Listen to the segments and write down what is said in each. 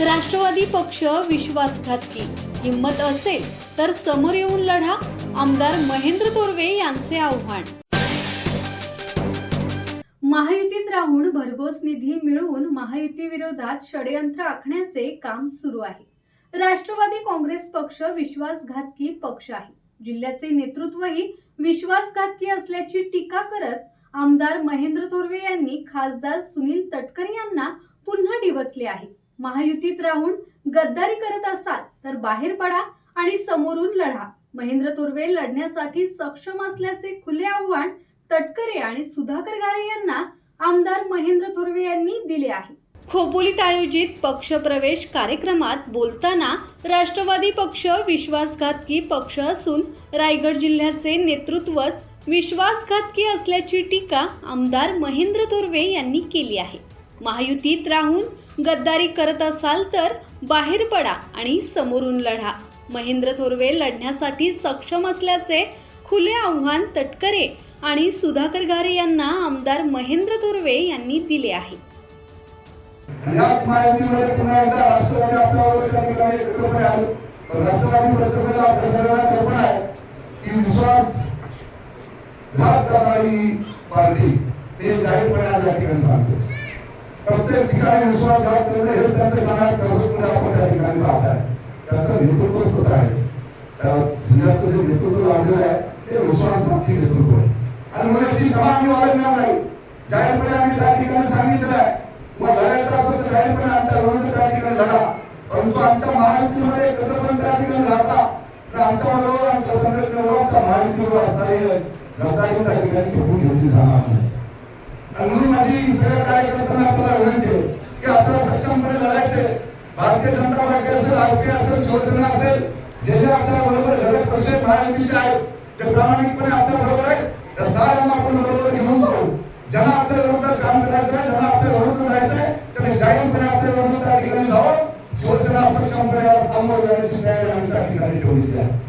राष्ट्रवादी पक्ष विश्वासघातकी. हिंमत असेल तर समोर येऊन लढा आमदार महेंद्र तोरवे यांचे आव्हान. महायुतीत राहून भरघोस निधी मिळवून महायुती विरोधात षडयंत्र आखण्याचे काम सुरू आहे. राष्ट्रवादी काँग्रेस पक्ष विश्वासघातकी पक्ष आहे. जिल्ह्याचे नेतृत्वही विश्वासघातकी असल्याची टीका करत आमदार महेंद्र थोरवे यांनी खासदार सुनील तटकरे यांना पुन्हा डिवचले आहे. महायुतीत राहून गद्दारी करत असाल तर बाहेर पडा आणि समोरून लढा. महेंद्र तुर्वे लढण्यासाठी सक्षम असल्याचे खुले आव्हान तटकरे आणि सुधाकर गारे यांना आमदार महेंद्र थोरवे यांनी दिले आहे. खोपोलीत आयोजित पक्षप्रवेश कार्यक्रमात बोलताना राष्ट्रवादी पक्ष विश्वासघातकी पक्ष असून रायगड जिल्ह्याचे नेतृत्वच विश्वासघातकी असल्याची टीका आमदार महेंद्र थोरवे यांनी केली आहे. महायुतीत राहून गद्दारी करत असाल तर बाहेर पडा आणि समोरून लढा. महेंद्र थोरवे लढण्यासाठी सक्षम असल्याचे खुले आव्हान तटकरे आणि सुधाकर घारे यांना आमदार महेंद्र थोरवे यांनी दिले आहे. याच राष्ट्रवादी पार्टी ते जाहीरपणे आज या ठिकाणी सांगतो. प्रत्येक ठिकाणी विश्वासघात करणं हे त्यांच्या मनात सर्वत्र आपण त्या ठिकाणी पाहत आहे त्याचं नेतृत्व कसं आहे. त्या जिल्ह्याचं जे नेतृत्व लावलेलं आहे ते विश्वासघाती नेतृत्व आहे. आणि मग याची क्षमा आम्ही नाही. जाहीरपणे आम्ही त्या ठिकाणी सांगितलं आहे. मग लढायचं असं तर जाहीरपणे आमच्या विरोधात त्या ठिकाणी लढा. परंतु आमच्या महायुतीमध्ये एकत्र पण त्या ठिकाणी लढता तर आमच्या बरोबर आमच्या संघटनेबरोबर आमच्या महायुतीवर असणारे गद्दारी त्या ठिकाणी घेऊन घेतली जाणार नाही. आणि म्हणून माझी सगळ्या कार्यक्रम आपल्याला विनंती आहे की आपल्याला सक्षमपणे लढायचे भारतीय जनता पार्टी असेल आरपी असेल शिवसेना असेल जे जे आपल्या बरोबर घटक पक्ष महायुतीचे आहेत ते प्रामाणिकपणे आपल्या बरोबर आहेत त्या साऱ्यांना आपण बरोबर घेऊन जाऊ. ज्यांना आपल्या विरोधात काम करायचं आहे ज्यांना आपल्या विरोधात जायचं आहे त्यांनी जाहीरपणे आपल्या विरोधात त्या ठिकाणी जावं. शिवसेना सक्षमपणे सामोरं जाण्याची तयारी आम्ही त्या ठिकाणी ठेवलेली आहे.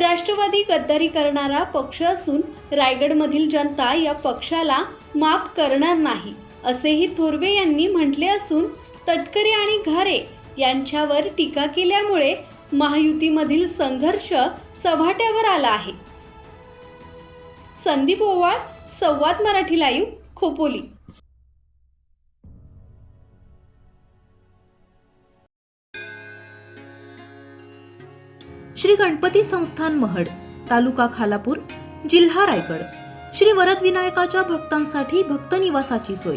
राष्ट्रवादी गद्दारी करणारा पक्ष असून रायगडमधील जनता या पक्षाला माफ करणार नाही असेही थोरवे यांनी म्हटले असून तटकरे आणि घारे यांच्यावर टीका केल्यामुळे महायुतीमधील संघर्ष सभाट्यावर आला आहे. संदीप ओवाळ संवाद मराठी लाईव्ह खोपोली. श्री गणपती संस्थान महड तालुका खालापूर जिल्हा रायगड. श्री वरदविनायकाच्या भक्तांसाठी भक्त निवासाची सोय.